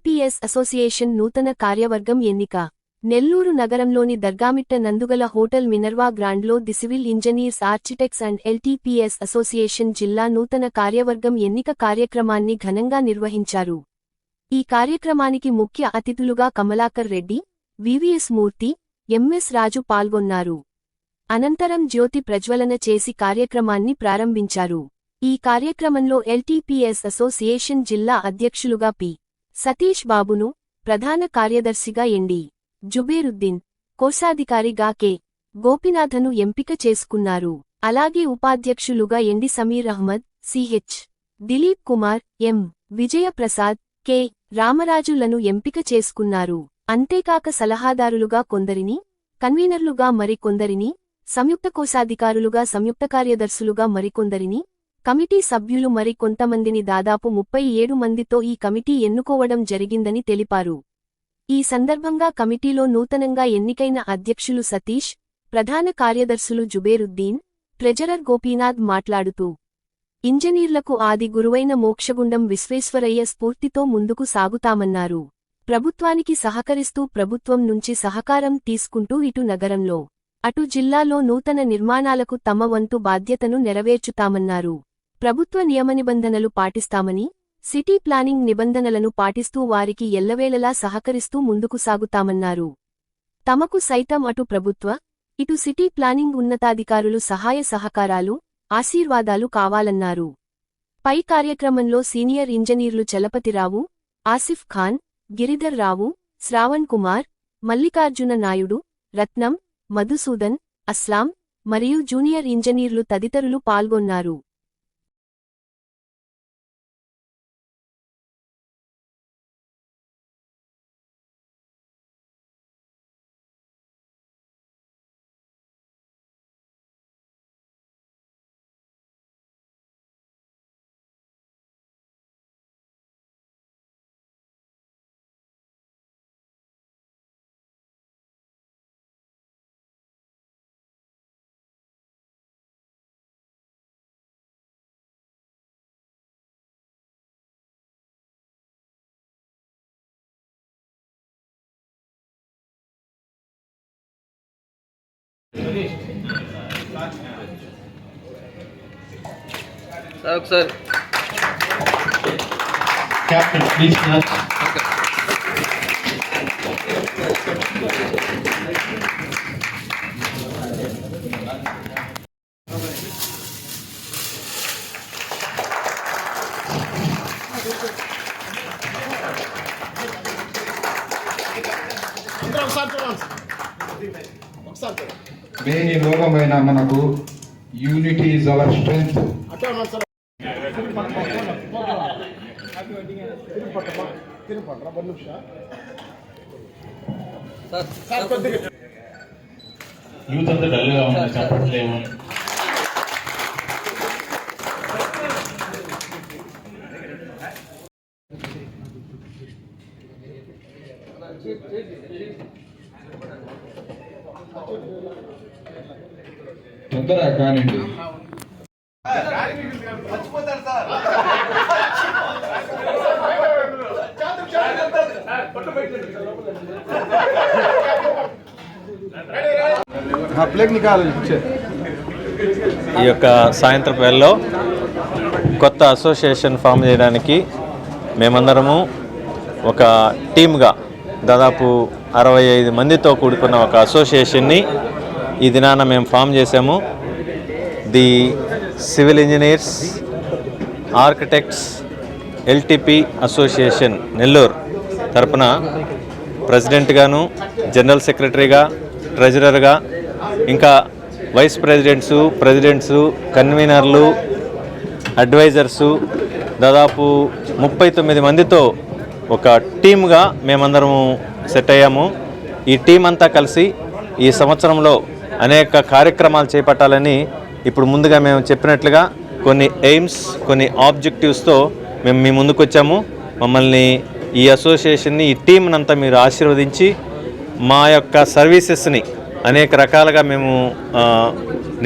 LTPS association నూతన కార్యవర్గం ఎన్నిక. నెల్లూరు నగరంలోని దర్గామిట్ట నందుగల hotel Minerva గ్రాండ్లో the civil engineers architects and LTPS association జిల్లా నూతన కార్యవర్గం ఎన్నిక కార్యక్రమాన్ని ఘనంగా నిర్వహించారు. ఈ కార్యక్రమానికి ముఖ్య అతిథులుగా Kamalakar Reddy V V S Murthy M S Raju పాల్గొన్నారు. అనంతరం జ్యోతి ప్రజ్వలన చేసి కార్యక్రమాన్ని ప్రారంభించారు. ఈ కార్యక్రమంలో ఎల్టీపీఎస్ అసోసియేషన్ జిల్లా అధ్యక్షులుగా పి. సతీష్ బాబును ప్రధాన కార్యదర్శిగా ఎండి. జుబేరుద్దీన్ కోశాధికారిగా కె. గోపినాథను ఎంపిక చేసుకున్నారు. అలాగే ఉపాధ్యక్షులుగా MD Sameer Ahmed CH Dilip Kumar M. Vijayaprasad K. రామరాజులను ఎంపిక చేసుకున్నారు. అంతేకాక సలహాదారులుగా కొందరిని కన్వీనర్లుగా మరికొందరిని సంయుక్త కోశాధికారులుగా సంయుక్త కార్యదర్శులుగా మరికొందరిని కమిటీ సభ్యులు మరి కొంతమందిని దాదాపు ముప్పై ఏడు మందితో ఈ కమిటీ ఎన్నుకోవడం జరిగిందని తెలిపారు. ఈ సందర్భంగా కమిటీలో నూతనంగా ఎన్నికైన అధ్యక్షులు సతీష్ ప్రధాన కార్యదర్శులు జుబేరుద్దీన్ ట్రెజరర్ గోపీనాథ్ మాట్లాడుతూ ఇంజనీర్లకు ఆది గురువైన మోక్షగుండం విశ్వేశ్వరయ్య స్ఫూర్తితో ముందుకు సాగుతామన్నారు. ప్రభుత్వానికి సహకరిస్తూ ప్రభుత్వం నుంచి సహకారం తీసుకుంటూ ఇటు నగరంలో అటు జిల్లాలో నూతన నిర్మాణాలకు తమ వంతు బాధ్యతను నెరవేర్చుతామన్నారు. ప్రభుత్వ నియమనిబంధనలు పాటిస్తామని సిటీ ప్లానింగ్ నిబంధనలను పాటిస్తూ వారికి ఎల్లవేళలా సహకరిస్తూ ముందుకు సాగుతామన్నారు. తమకు సైతం అటు ప్రభుత్వ ఇటు సిటీ ప్లానింగ్ ఉన్నతాధికారులు సహాయ సహకారాలు ఆశీర్వాదాలు కావాలన్నారు. పై కార్యక్రమంలో సీనియర్ ఇంజనీర్లు చలపతిరావు ఆసిఫ్ ఖాన్ గిరిధర్ రావు శ్రావణ్ కుమార్ మల్లికార్జున నాయుడు రత్నం మధుసూదన్ అస్లాం మరియు జూనియర్ ఇంజనీర్లు తదితరులు పాల్గొన్నారు. సార్ ఒకసారి Captain, please దేని లోకమైన మనకు unity is our strength sir. Youth అంతా డల్గా ఉంది చెప్పట్లేము. తొందర కానివ్వండి. ఈ యొక్క సాయంత్రం వేళలో కొత్త అసోసియేషన్ ఫామ్ చేయడానికి మేమందరము ఒక టీమ్గా దాదాపు అరవై ఐదు మందితో కూడుకున్న ఒక అసోసియేషన్ని ఈ దినాన మేము ఫామ్ చేసాము the civil engineers architects LTP association Nellore తరపున ప్రెసిడెంట్గాను జనరల్ సెక్రటరీగా ట్రెజరర్గా ఇంకా వైస్ ప్రెసిడెంట్సు ప్రెసిడెంట్సు కన్వీనర్లు అడ్వైజర్సు దాదాపు ముప్పై తొమ్మిది మందితో ఒక టీమ్గా మేమందరము సెట్ అయ్యాము. ఈ టీం అంతా కలిసి ఈ సంవత్సరంలో అనేక కార్యక్రమాలు చేపట్టాలని ఇప్పుడు ముందుగా మేము చెప్పినట్లుగా కొన్ని ఎయిమ్స్ కొన్ని ఆబ్జెక్టివ్స్తో మేము మీ ముందుకు వచ్చాము మమ్మల్ని ఈ అసోసియేషన్ని ఈ టీంనంతా మీరు ఆశీర్వదించి మా యొక్క సర్వీసెస్ని అనేక రకాలుగా మేము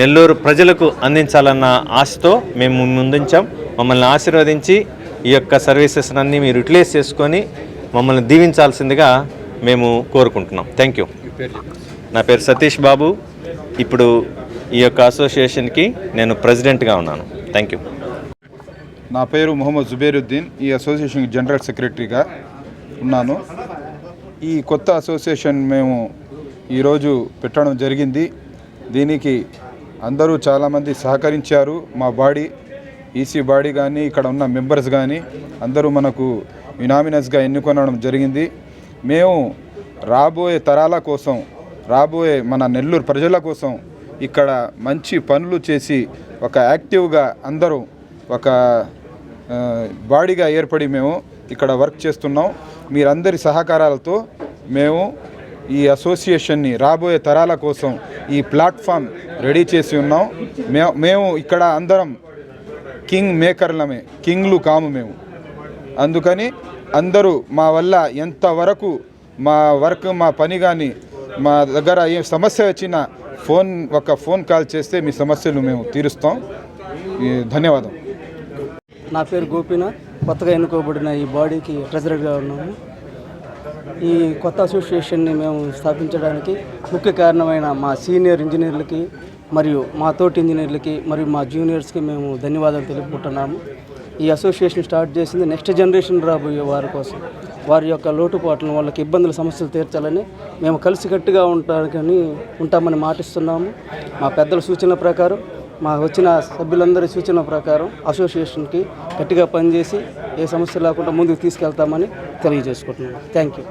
నెల్లూరు ప్రజలకు అందించాలన్న ఆశతో మేము ముందుంచాం. మమ్మల్ని ఆశీర్వదించి ఈ యొక్క సర్వీసెస్ అన్నీ మీరు యూటిలైజ్ చేసుకొని మమ్మల్ని దీవించాల్సిందిగా మేము కోరుకుంటున్నాం. థ్యాంక్ యూ నా పేరు సతీష్ బాబు. ఇప్పుడు ఈ యొక్క అసోసియేషన్కి నేను ప్రెసిడెంట్గా ఉన్నాను. థ్యాంక్ యూ నా పేరు మొహమ్మద్ జుబేరుద్దీన్. ఈ అసోసియేషన్ జనరల్ సెక్రటరీగా ఉన్నాను. ఈ కొత్త అసోసియేషన్ మేము ఈరోజు పెట్టడం జరిగింది. దీనికి అందరూ చాలామంది సహకరించారు. మా బాడీ ఈసీ బాడీ కానీ ఇక్కడ ఉన్న మెంబర్స్ కానీ అందరూ మనకు యునామినస్గా ఎన్నుకొనడం జరిగింది. మేము రాబోయే తరాల కోసం రాబోయే మన నెల్లూరు ప్రజల కోసం ఇక్కడ మంచి పనులు చేసి ఒక యాక్టివ్గా అందరూ ఒక బాడీగా ఏర్పడి మేము ఇక్కడ వర్క్ చేస్తున్నాం. మీరందరి సహకారాలతో మేము ఈ అసోసియేషన్ని రాబోయే తరాల కోసం ఈ ప్లాట్ఫామ్ రెడీ చేసి ఉన్నాం. మేము ఇక్కడ అందరం కింగ్ మేకర్లమే కింగ్లు కాము మేము. అందుకని అందరూ మా వల్ల ఎంతవరకు మా వర్క్ మా పని కానీ మా దగ్గర ఏ సమస్య వచ్చినా ఫోన్ ఒక ఫోన్ కాల్ చేస్తే మీ సమస్యలు మేము తీరుస్తాం. ఈ ధన్యవాదం. నా పేరు గోపీనాథ్. కొత్తగా ఎన్నుకోబడిన ఈ బాడీకి ప్రెసిడెంట్గా ఉన్నాము. ఈ కొత్త అసోసియేషన్ని మేము స్థాపించడానికి ముఖ్య కారణమైన మా సీనియర్ ఇంజనీర్లకి మరియు మా తోటి ఇంజనీర్లకి మరియు మా జూనియర్స్కి మేము ధన్యవాదాలు తెలుపుకుంటున్నాము. ఈ అసోసియేషన్ స్టార్ట్ చేసింది నెక్స్ట్ జనరేషన్ రాబోయే వారి కోసం. వారి యొక్క లోటుపాట్లను వాళ్ళకి ఇబ్బందుల సమస్యలు తీర్చాలని మేము కలిసికట్టుగా ఉంటానికి ఉంటామని మాటిస్తున్నాము. మా పెద్దల సూచన ప్రకారం మా వచ్చిన సభ్యులందరి సూచన ప్రకారం అసోసియేషన్కి గట్టిగా పనిచేసి ఏ సమస్య లేకుండా ముందుకు తీసుకెళ్తామని తెలియజేసుకుంటున్నాము. Thank you.